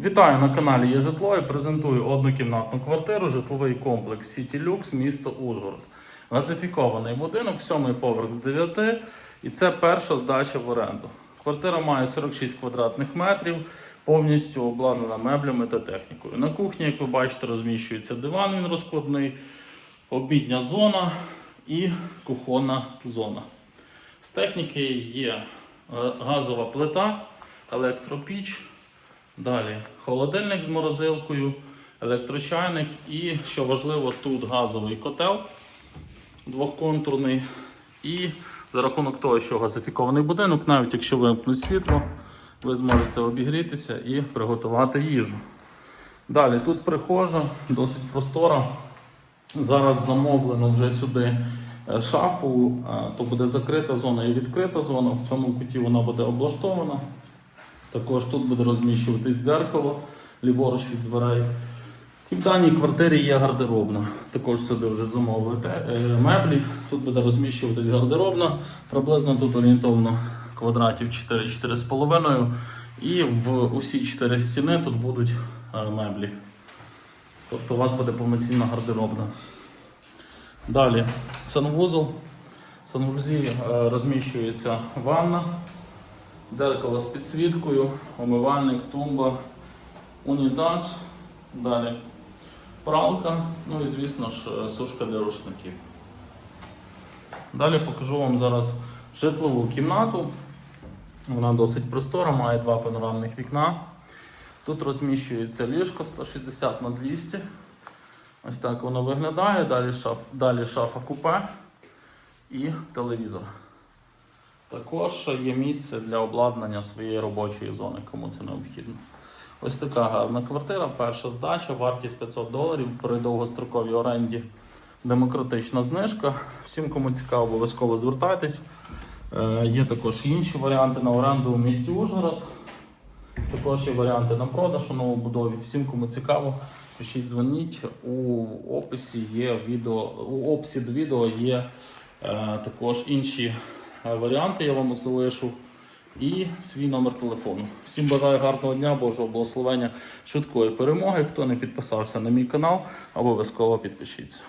Вітаю на каналі Є житло і презентую однокімнатну квартиру, житловий комплекс City Lux, місто Ужгород. Газифікований будинок, сьомий поверх з 9, і це перша здача в оренду. Квартира має 46 квадратних метрів, повністю обладнана меблями та технікою. На кухні, як ви бачите, розміщується диван, він розкладний, обідня зона і кухонна зона. З техніки є е, газова плита, електропіч. Далі холодильник з морозилкою, електрочайник і, що важливо, тут газовий котел двохконтурний. І за рахунок того, що газифікований будинок, навіть якщо вимкнуть світло, ви зможете обігрітися і приготувати їжу. Далі тут прихожа, досить простора. Зараз замовлено вже сюди е, шафу, е, то буде закрита зона і відкрита зона. В цьому куті вона буде облаштована. Також тут буде розміщуватись дзеркало ліворуч від дверей. І в даній квартирі є гардеробна. Також сюди вже замовили е, меблі. Тут буде розміщуватись гардеробна. Приблизно тут орієнтовно квадратів 4-4,5. І в усі чотири стіни тут будуть е, меблі. Тобто у вас буде повноцінна гардеробна. Далі санвузол. В санвузлі е, розміщується ванна. Дзеркало з підсвіткою, умивальник, тумба, унітаз, далі пралка, ну і звісно ж е, сушка для рушників. Далі покажу вам зараз житлову кімнату. Вона досить простора, має два панорамних вікна. Тут розміщується ліжко 160 на 200. Ось так воно виглядає. Далі, шаф, далі шафа купе і телевізор. Також є місце для обладнання своєї робочої зони, кому це необхідно. Ось така гарна квартира, перша здача, вартість 500 доларів при довгостроковій оренді. Демократична знижка. Всім, кому цікаво, обов'язково звертайтесь. Е, є також інші варіанти на оренду у місті Ужгород. Також є варіанти на продаж у новобудові. Всім, кому цікаво, пишіть, дзвоніть. У описі є відео, у описі до відео є е, також інші варіанти, я вам залишу. І свій номер телефону. Всім бажаю гарного дня, Божого благословення, швидкої перемоги. Хто не підписався на мій канал, обов'язково підпишіться.